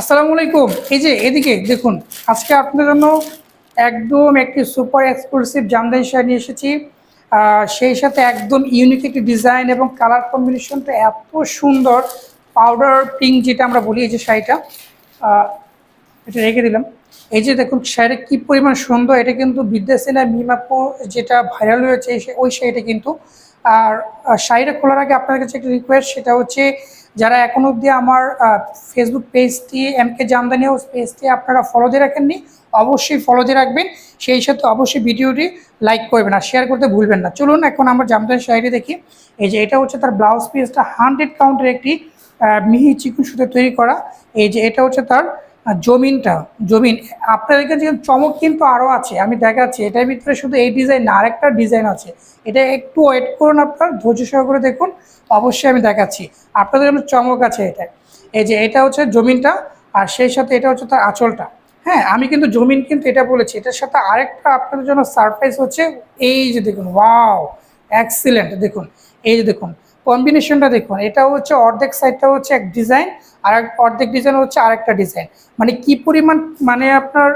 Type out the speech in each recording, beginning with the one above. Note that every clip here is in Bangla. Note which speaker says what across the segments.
Speaker 1: আসসালামু আলাইকুম। এই যে, এদিকে দেখুন, আজকে আপনাদের জন্য একদম একটি সুপার এক্সক্লুসিভ জামদানি শাড়ি নিয়ে এসেছি। সেই সাথে একদম ইউনিক একটি ডিজাইন এবং কালার কম্বিনেশনটা এত সুন্দর। পাউডার পিঙ্ক যেটা আমরা বলি, এই যে শাড়িটা এটা রেখে দিলাম। এই যে দেখুন, শাড়িটা কি পরিমাণ সুন্দর, এটা কিন্তু বিদ্যাসেনা মিমাপু যেটা ভাইরাল হয়েছে ওই শাড়িটা কিন্তু। আর শাড়িটা খোলার আগে আপনার কাছে একটা রিকোয়েস্ট সেটা হচ্ছে যারা এখন অবধি আমার ফেসবুক পেজটি এম কে জামদানি হাউস পেজটি আপনারা ফলো দিয়ে রাখেননি, অবশ্যই ফলো দিয়ে রাখবেন। সেই সাথে অবশ্যই ভিডিওটি লাইক করবেন আর শেয়ার করতে ভুলবেন না। চলুন এখন আমরা জামদানি শাড়ি দেখি। এই যে এটা হচ্ছে তার ব্লাউজ পিসটা হান্ড্রেড কাউন্টের একটি মিহি চিকুন সুতো তৈরি করা। এই যে এটা হচ্ছে তার জমিনটা, জমিন আপনাদের কাছে চমক কিন্তু আরও আছে, আমি দেখাচ্ছি, এটার ভিতরে শুধু এই ডিজাইন না, আরেকটা ডিজাইন আছে। এটা একটু ওয়েট করুন আপনার, ধৈর্য সহকারে দেখুন, অবশ্যই আমি দেখাচ্ছি। আপনাদের জন্য চমক আছে এটা। এই যে এটা হচ্ছে জমিনটা, আর সেই সাথে এটা হচ্ছে তার আঁচলটা। হ্যাঁ আমি কিন্তু জমিন কিন্তু এটা বলেছি, এটার সাথে আরেকটা আপনাদের জন্য সারপ্রাইজ হচ্ছে, এই যে দেখুন ওয়াও এক্সিলেন্ট দেখুন। এই যে দেখুন কম্বিনেশনটা দেখুন এটা হচ্ছে অর্ধেক সাইডটা হচ্ছে এক ডিজাইন আর অর্ধেক ডিজাইন হচ্ছে আরেকটা ডিজাইন মানে কি পরিমাণ মানে আপনার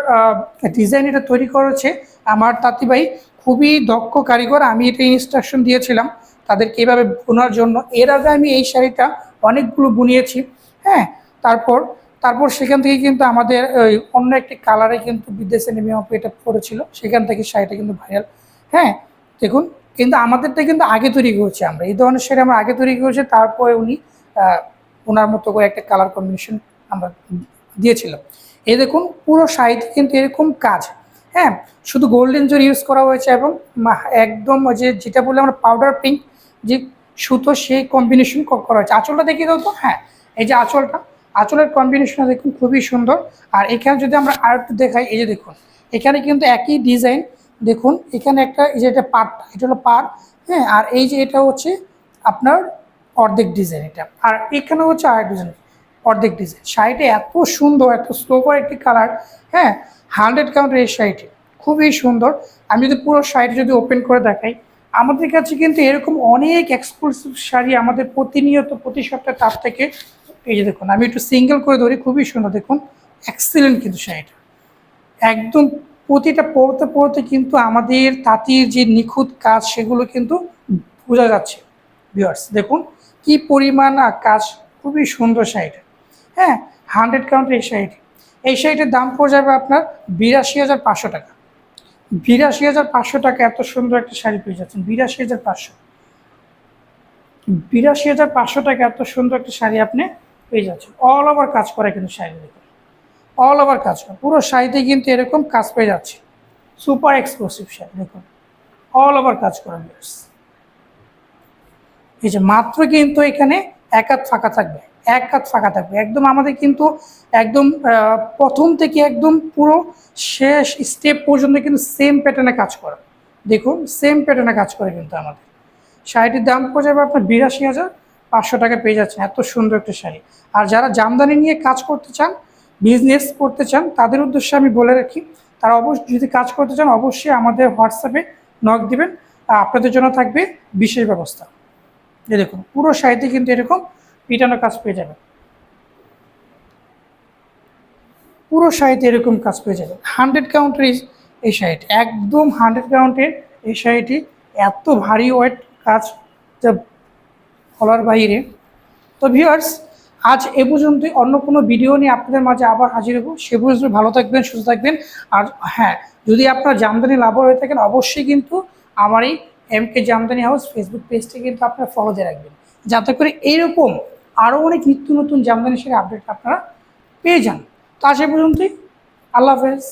Speaker 1: ডিজাইন এটা তৈরি করেছে, আমার তাঁতি ভাই খুবই দক্ষ কারিগর, আমি এটা ইনস্ট্রাকশন দিয়েছিলাম তাদেরকে এভাবে বোনার জন্য। এর আগে আমি এই শাড়িটা অনেকগুলো বুনিয়েছি হ্যাঁ? তারপর তারপর সেখান থেকে কিন্তু আমাদের ওই অন্য একটি কালারে কিন্তু বিদেশে নেমে এটা পড়েছিল, সেখান থেকে শাড়িটা কিন্তু ভাইরাল হ্যাঁ? দেখুন কিন্তু আমাদেরটা কিন্তু আগে তৈরি করেছি আমরা। এই ধরনের শাড়ি আমরা আগে তৈরি করেছি, তারপরে উনি ওনার মতো করে একটা কালার কম্বিনেশন আমরা দিয়েছিলাম। এই দেখুন, পুরো শাড়িতে কিন্তু এরকম কাজ। হ্যাঁ শুধু গোল্ডেন জোর ইউজ করা হয়েছে এবং একদম যে যেটা বললে আমরা পাউডার পিঙ্ক যে সুতো সেই কম্বিনেশন করা হয়েছে। আঁচলটা দেখিয়ে দাও তো। হ্যাঁ এই যে আঁচলটা, আঁচলের কম্বিনেশনটা দেখুন খুবই সুন্দর। আর এখানে যদি আমরা আর একটু দেখাই, এই যে দেখুন, এখানে কিন্তু একই ডিজাইন দেখুন, এখানে একটা, এই যে এটা পাট এটা হলো পাট হ্যাঁ আর এই যে এটা হচ্ছে আপনার অর্ধেক ডিজাইন এটা। আর এখানে হচ্ছে আর ডিজাইন, অর্ধেক ডিজাইন। শাড়িটা এত সুন্দর, এত স্লোপার একটি কালার হ্যাঁ হান্ড্রেড কাউন্টের এই শাড়িটি খুবই সুন্দর। আমি যদি পুরো শাড়িটি যদি ওপেন করে দেখাই, আমাদের কাছে কিন্তু এরকম অনেক এক্সক্লুসিভ শাড়ি আমাদের প্রতিনিয়ত প্রতি সপ্তাহে তার থেকে, এই যে দেখুন, আমি একটু সিঙ্গেল করে ধরি, খুবই সুন্দর। দেখুন এক্সিলেন্ট কিন্তু শাড়িটা। একদম প্রতিটা পড়তে পড়তে কিন্তু আমাদের তাঁতির যে নিখুঁত কাজ সেগুলো কিন্তু বোঝা যাচ্ছে ভিউয়ার্স দেখুন, কি পরিমাণ কাজ, খুবই সুন্দর শাড়িটা। হ্যাঁ হান্ড্রেড কাউন্টের এই শাড়িটি। এই শাড়িটার দাম পড়ে যাবে আপনার বিরাশি হাজার পাঁচশো টাকা। বিরাশি হাজার পাঁচশো টাকা এত সুন্দর একটা শাড়ি পেয়ে যাচ্ছেন, বিরাশি হাজার পাঁচশো। বিরাশি হাজার পাঁচশো টাকা এত সুন্দর একটা শাড়ি আপনি পেয়ে যাচ্ছেন। অল ওভার কাজ করে কিন্তু শাড়ি দেখুন অল ওভার কাজ করে। পুরো শাড়িতে কিন্তু এরকম কাজ পেয়ে যাচ্ছে। সুপার এক্সক্লুসিভ শাড়ি, দেখুন। অল ওভার কাজ করা viewers। এই যে মাত্র কিন্তু এখানে এক হাত ফাঁকা থাকবে। এক হাত ফাঁকা থাকবে। একদম আমাদের কিন্তু একদম প্রথম থেকে একদম পুরো শেষ স্টেপ পর্যন্ত কিন্তু সেম প্যাটার্নে কাজ করে। দেখুন সেম প্যাটার্নে কাজ করে কিন্তু আমাদের। শাড়িটির দাম পড়ে যাবে আপনার বিরাশি হাজার পাঁচশো টাকা পেয়ে যাচ্ছেন। এত সুন্দর একটা শাড়ি। আর যারা জামদানি নিয়ে কাজ করতে চান বিজনেস করতে চান, তাদের উদ্দেশ্যে আমি বলে রাখি, তারা অবশ্যই যদি কাজ করতে চান, অবশ্যই আমাদের হোয়াটসঅ্যাপে নক দিবেন। আপনাদের জন্য থাকবে বিশেষ ব্যবস্থা। এই দেখুন, পুরো শাড়িতে কিন্তু এরকম পিটানো কাজ পেয়ে যাবেন। পুরো শাড়িতে এরকম কাজ পেয়ে যাবেন। হান্ড্রেড কাউন্টের এই- শাড়িটি একদম হান্ড্রেড কাউন্টের এই শাড়িটি এত ভারী ওয়েট কাজ যা বাইরে। তো ভিউয়ার্স আজ এ পর্যন্তই। অন্য কোনো ভিডিও নিয়ে আপনাদের মাঝে আবার হাজির হব। সে পর্যন্ত ভালো থাকবেন, সুস্থ থাকবেন। আর হ্যাঁ যদি আপনার জামদানি লাভ হয়ে থাকেন, অবশ্যই কিন্তু আমার এই M K Jamdani house Facebook পেজটি কিন্তু আপনারা ফলো দিয়ে রাখবেন। যাতে করে এইরকম আরও অনেক নিত্য নতুন জামদানি সেটা আপডেট আপনারা পেয়ে যান। তা এ পর্যন্তই। আল্লাহ হাফেজ।